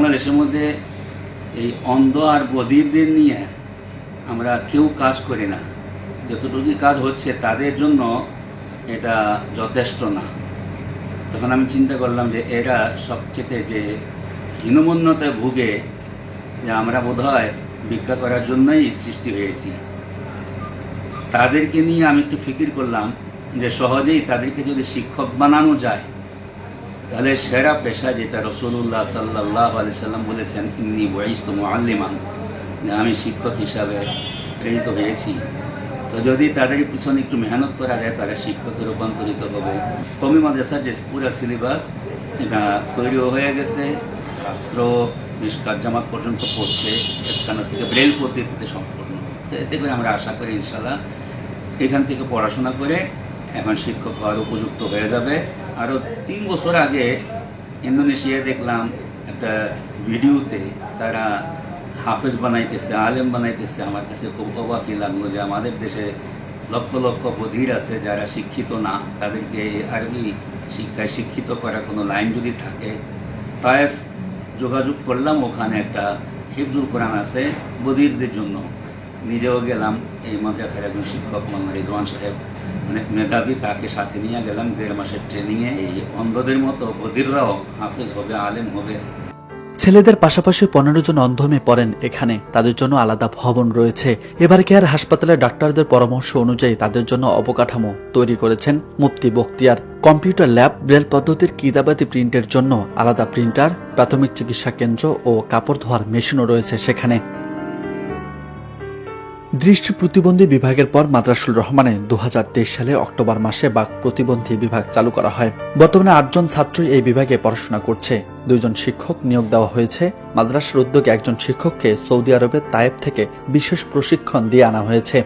বাংলাদেশের মধ্যে এই অন্ধ আর বধিরদের নিয়ে আমরা কেউ কাজ করি না। যতটুকু কাজ হচ্ছে তাদের জন্য এটা যথেষ্ট না। তখন আমি চিন্তা করলাম যে এরা সবচেয়ে যে হীনমন্যতায় ভুগে, যে আমরা বোধ হয় ভিক্ষা করার জন্যই সৃষ্টি হয়েছি। তাদেরকে নিয়ে আমি একটু ফিকির করলাম যে সহজেই তাদেরকে যদি শিক্ষক বানানো যায় তাহলে সেরা পেশা যেটা রসুল্লাহ সাল্লাহ আলি সাল্লাম বলেছেন, ইন্নি বয়স তো আল্লিমান যে আমি শিক্ষক হিসাবে প্রেরিত হয়েছি। তো যদি তাদের পিছনে একটু মেহনত করা যায়, তারা শিক্ষকে রূপান্তরিত হবে। কমি মাদ্রাসার যে পুরো সিলেবাস, এটা তৈরিও হয়ে গেছে। ছাত্র নিষ্কার জামাত পর্যন্ত পড়ছে, এসখানা থেকে ব্রেল পদ্ধতিতে সম্পূর্ণ তো এতে করে আমরা আশা করি ইনশাল্লাহ এখান থেকে পড়াশোনা করে এখন শিক্ষক হওয়ার উপযুক্ত হয়ে যাবে। আরও তিন বছর আগে ইন্দোনেশিয়ায় দেখলাম একটা ভিডিওতে তারা হাফেজ বানাইতেছে, আলেম বানাইতেছে। আমার কাছে খুব অবাকই লাগল যে আমাদের দেশে লক্ষ লক্ষ বধির আছে যারা শিক্ষিত না। তাদেরকে আরবি শিক্ষায় শিক্ষিত করা কোনো লাইন যদি থাকে তাই যোগাযোগ করলাম, ওখানে একটা হিফজুল কোরআন আছে বধিরদের জন্য। নিজেও গেলাম এই মাদ্রাসার একজন শিক্ষক, মোহাম্মদ রিজওয়ান সাহেব। অনেক মেধাবী তাকে সাথে নিয়ে গেলাম, দেড় মাসের ট্রেনিংয়ে এই অন্ধদের মতো বধিররাও হাফেজ হবে, আলেম হবে। ছেলেদের পাশাপাশি পনেরো জন অন্ধ মেয়ে পড়েন এখানে। তাদের জন্য আলাদা ভবন রয়েছে। এবার কেয়ার হাসপাতালে ডাক্তারদের পরামর্শ অনুযায়ী তাদের জন্য অবকাঠামো তৈরি করেছেন Mufti Bakhtiar. Computer lab braille পদ্ধতির কিতাবাতি প্রিন্টের জন্য আলাদা প্রিন্টার, প্রাথমিক চিকিৎসা কেন্দ্র ও কাপড় ধোয়ার মেশিনও রয়েছে সেখানে। দৃষ্টি প্রতিবন্ধী বিভাগের পর মাদ্রাসুল রহমানে দু হাজার তেইশ সালে অক্টোবর মাসে বাক প্রতিবন্ধী বিভাগ চালু করা হয়। বর্তমানে আটজন ছাত্রই এই বিভাগে পড়াশোনা করছে। দুইজন শিক্ষক নিয়োগ দেওয়া হয়েছে। মাদ্রাসার উদ্যোগে একজন শিক্ষককে সৌদি আরবের তায়েব থেকে বিশেষ প্রশিক্ষণ দিয়ে আনা হয়েছে।